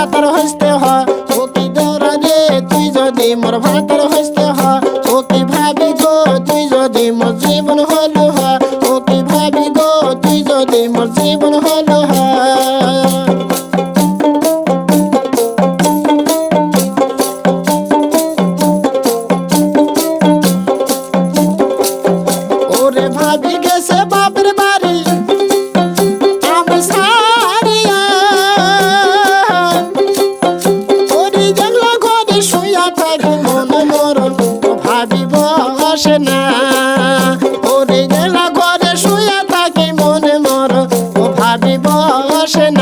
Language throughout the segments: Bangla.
ভাতার হইতে হ। সখী দৌড়ে তুই যদি মোর ভাতার হইতে হ। সখী ভাবি গো, তুই যদি মোর জীবন হলো হ। সখী ভাবি গো, তুই যদি মোর জীবন হলো হ। বসে না। ওরে গেলা ঘরে শুয়ে থাকি মনে মর। ও ভাবি বসে না।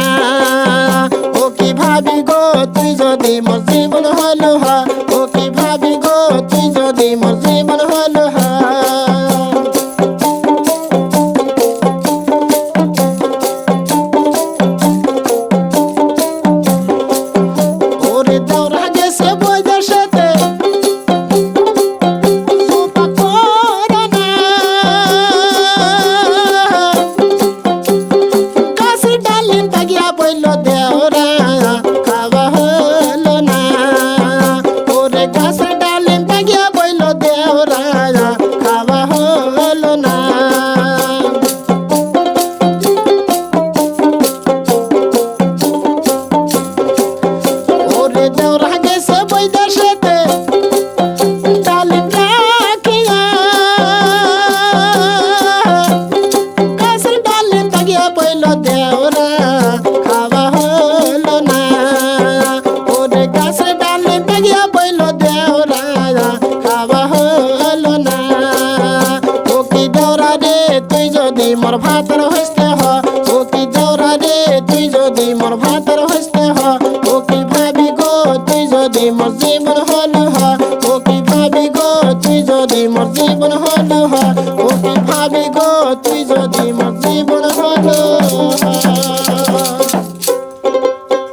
দেওরা, খাওয়া হলো না। ওরে গাছের ডালিম তাগিয়া বইল দেওরা, খাওয়া হলো না। ও কি দেওরা রে, তুই যদি মোর ভাতের হইতে হ। ও কি দেওরা রে, তুই যদি মোর ভাতের হইতে হ। ও কি ভাবি গো, তুই যদি মোর জীবন হলো হ। ও কি ভাবি গো, তুই যদি মোর জীবন হলো হ।